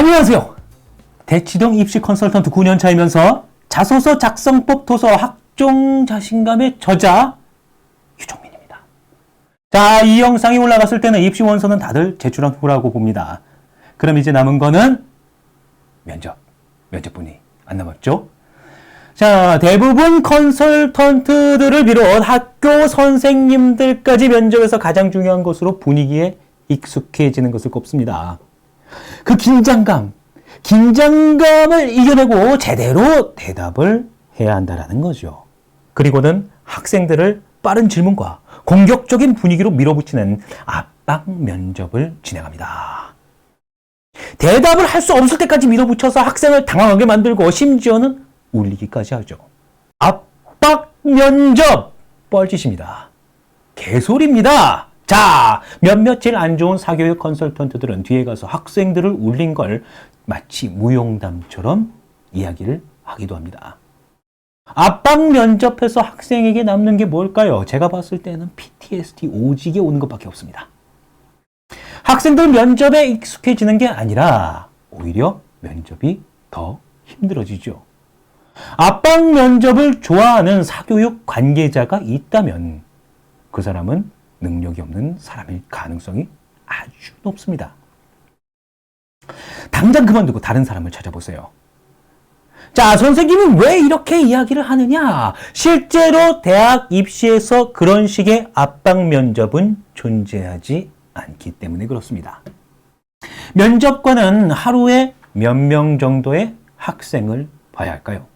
안녕하세요. 대치동 입시 컨설턴트 9년 차이면서 자소서 작성법 도서 학종 자신감의 저자 유종민입니다. 자, 이 영상이 올라갔을 때는 입시 원서는 다들 제출한 후라고 봅니다. 그럼 이제 남은 거는 면접, 면접분이 안 남았죠? 자, 대부분 컨설턴트들을 비롯 학교 선생님들까지 면접에서 가장 중요한 것으로 분위기에 익숙해지는 것을 꼽습니다. 그 긴장감, 긴장감을 이겨내고 제대로 대답을 해야 한다라는 거죠. 그리고는 학생들을 빠른 질문과 공격적인 분위기로 밀어붙이는 압박 면접을 진행합니다. 대답을 할 수 없을 때까지 밀어붙여서 학생을 당황하게 만들고 심지어는 울리기까지 하죠. 압박 면접 뻘짓입니다. 개소리입니다. 자, 몇몇 제일 안 좋은 사교육 컨설턴트들은 뒤에 가서 학생들을 울린 걸 마치 무용담처럼 이야기를 하기도 합니다. 압박 면접에서 학생에게 남는 게 뭘까요? 제가 봤을 때는 PTSD 오지게 오는 것밖에 없습니다. 학생들 면접에 익숙해지는 게 아니라 오히려 면접이 더 힘들어지죠. 압박 면접을 좋아하는 사교육 관계자가 있다면 그 사람은 능력이 없는 사람일 가능성이 아주 높습니다. 당장 그만두고 다른 사람을 찾아보세요. 자, 선생님은 왜 이렇게 이야기를 하느냐? 실제로 대학 입시에서 그런 식의 압박 면접은 존재하지 않기 때문에 그렇습니다. 면접관은 하루에 몇 명 정도의 학생을 봐야 할까요?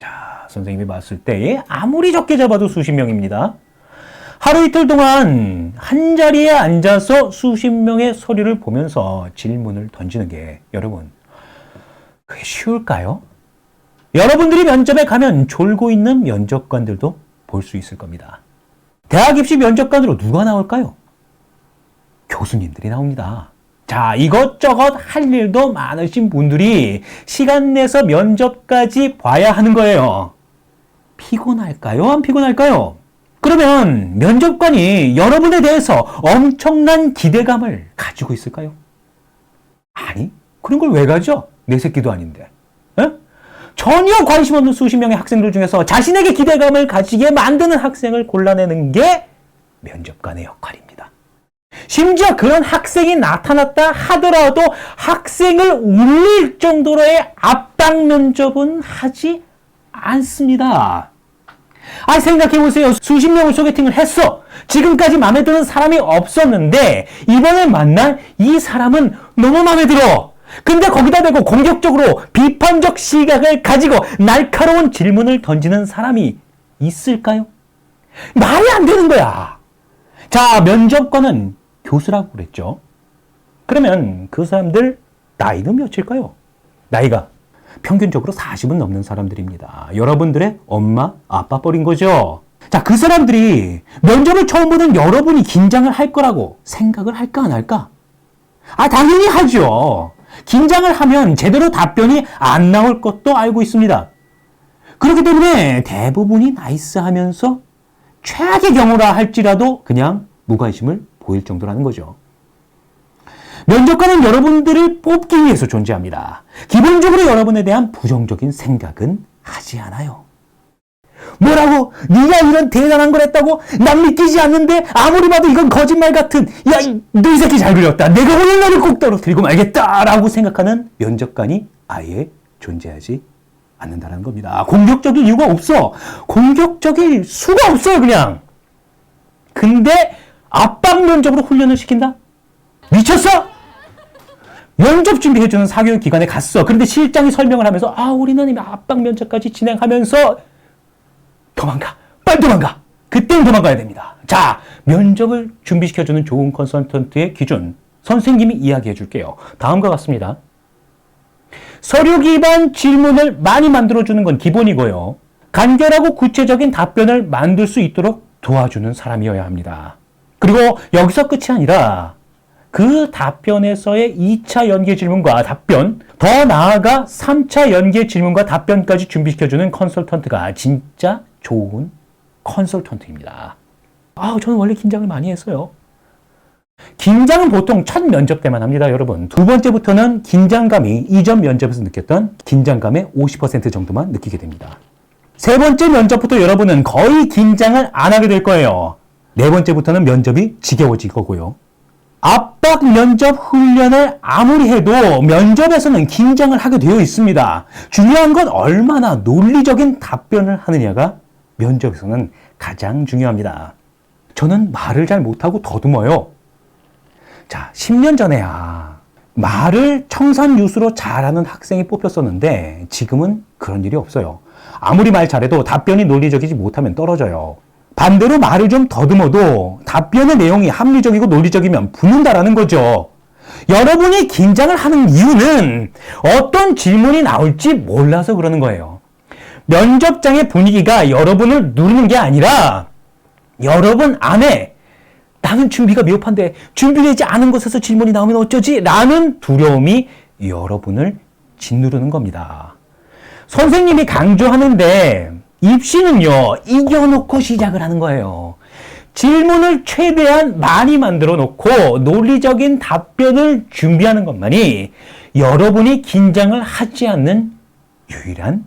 자, 선생님이 봤을 때 아무리 적게 잡아도 수십 명입니다. 하루 이틀 동안 한 자리에 앉아서 수십 명의 서류를 보면서 질문을 던지는 게 여러분 그게 쉬울까요? 여러분들이 면접에 가면 졸고 있는 면접관들도 볼 수 있을 겁니다. 대학 입시 면접관으로 누가 나올까요? 교수님들이 나옵니다. 자, 이것저것 할 일도 많으신 분들이 시간 내서 면접까지 봐야 하는 거예요. 피곤할까요? 안 피곤할까요? 그러면 면접관이 여러분에 대해서 엄청난 기대감을 가지고 있을까요? 아니, 그런 걸 왜 가져? 내 새끼도 아닌데. 에? 전혀 관심 없는 수십 명의 학생들 중에서 자신에게 기대감을 가지게 만드는 학생을 골라내는 게 면접관의 역할입니다. 심지어 그런 학생이 나타났다 하더라도 학생을 울릴 정도로의 압박 면접은 하지 않습니다. 아, 생각해보세요. 수십 명을 소개팅을 했어. 지금까지 마음에 드는 사람이 없었는데, 이번에 만난 이 사람은 너무 마음에 들어. 근데 거기다 대고 공격적으로 비판적 시각을 가지고 날카로운 질문을 던지는 사람이 있을까요? 말이 안 되는 거야. 자, 면접관은 교수라고 그랬죠. 그러면 그 사람들 나이는 몇일까요? 나이가 평균적으로 40은 넘는 사람들입니다. 여러분들의 엄마, 아빠 뻘인 거죠. 자, 그 사람들이 면접을 처음 보는 여러분이 긴장을 할 거라고 생각을 할까, 안 할까? 아, 당연히 하죠. 긴장을 하면 제대로 답변이 안 나올 것도 알고 있습니다. 그렇기 때문에 대부분이 나이스 하면서 최악의 경우라 할지라도 그냥 무관심을 보일 정도라는 거죠. 면접관은 여러분들을 뽑기 위해서 존재합니다. 기본적으로 여러분에 대한 부정적인 생각은 하지 않아요. 뭐라고? 네가 이런 대단한 걸 했다고? 난 믿기지 않는데 아무리 봐도 이건 거짓말 같은 야, 너 이 새끼 잘 그렸다. 내가 오늘 너를 꼭 떨어뜨리고 말겠다 라고 생각하는 면접관이 아예 존재하지 않는다는 겁니다. 공격적인 이유가 없어. 공격적일 수가 없어요, 그냥. 근데 압박 면접으로 훈련을 시킨다? 미쳤어? 면접 준비해주는 사교육 기관에 갔어. 그런데 실장이 설명을 하면서, 아, 우리는 이미 압박 면접까지 진행하면서 도망가. 빨리 도망가. 그때는 도망가야 됩니다. 자, 면접을 준비시켜주는 좋은 컨설턴트의 기준. 선생님이 이야기해 줄게요. 다음과 같습니다. 서류 기반 질문을 많이 만들어주는 건 기본이고요. 간결하고 구체적인 답변을 만들 수 있도록 도와주는 사람이어야 합니다. 그리고 여기서 끝이 아니라 그 답변에서의 2차 연계 질문과 답변, 더 나아가 3차 연계 질문과 답변까지 준비시켜주는 컨설턴트가 진짜 좋은 컨설턴트입니다. 아, 저는 원래 긴장을 많이 했어요. 긴장은 보통 첫 면접 때만 합니다, 여러분. 두 번째부터는 긴장감이 이전 면접에서 느꼈던 긴장감의 50% 정도만 느끼게 됩니다. 세 번째 면접부터 여러분은 거의 긴장을 안 하게 될 거예요. 네 번째부터는 면접이 지겨워질 거고요. 압박 면접 훈련을 아무리 해도 면접에서는 긴장을 하게 되어 있습니다. 중요한 건 얼마나 논리적인 답변을 하느냐가 면접에서는 가장 중요합니다. 저는 말을 잘 못하고 더듬어요. 자, 10년 전에야 말을 청산유수로 잘하는 학생이 뽑혔었는데 지금은 그런 일이 없어요. 아무리 말 잘해도 답변이 논리적이지 못하면 떨어져요. 반대로 말을 좀 더듬어도 답변의 내용이 합리적이고 논리적이면 붙는다라는 거죠. 여러분이 긴장을 하는 이유는 어떤 질문이 나올지 몰라서 그러는 거예요. 면접장의 분위기가 여러분을 누르는 게 아니라 여러분 안에 나는 준비가 미흡한데 준비되지 않은 곳에서 질문이 나오면 어쩌지? 라는 두려움이 여러분을 짓누르는 겁니다. 선생님이 강조하는데 입시는요, 이겨놓고 시작을 하는 거예요. 질문을 최대한 많이 만들어 놓고 논리적인 답변을 준비하는 것만이 여러분이 긴장을 하지 않는 유일한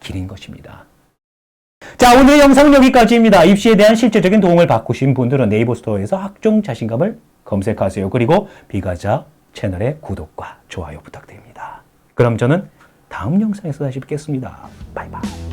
길인 것입니다. 자, 오늘 영상은 여기까지입니다. 입시에 대한 실제적인 도움을 받고 싶은 분들은 네이버 스토어에서 학종 자신감을 검색하세요. 그리고 비가자 채널의 구독과 좋아요 부탁드립니다. 그럼 저는 다음 영상에서 다시 뵙겠습니다. 바이바이.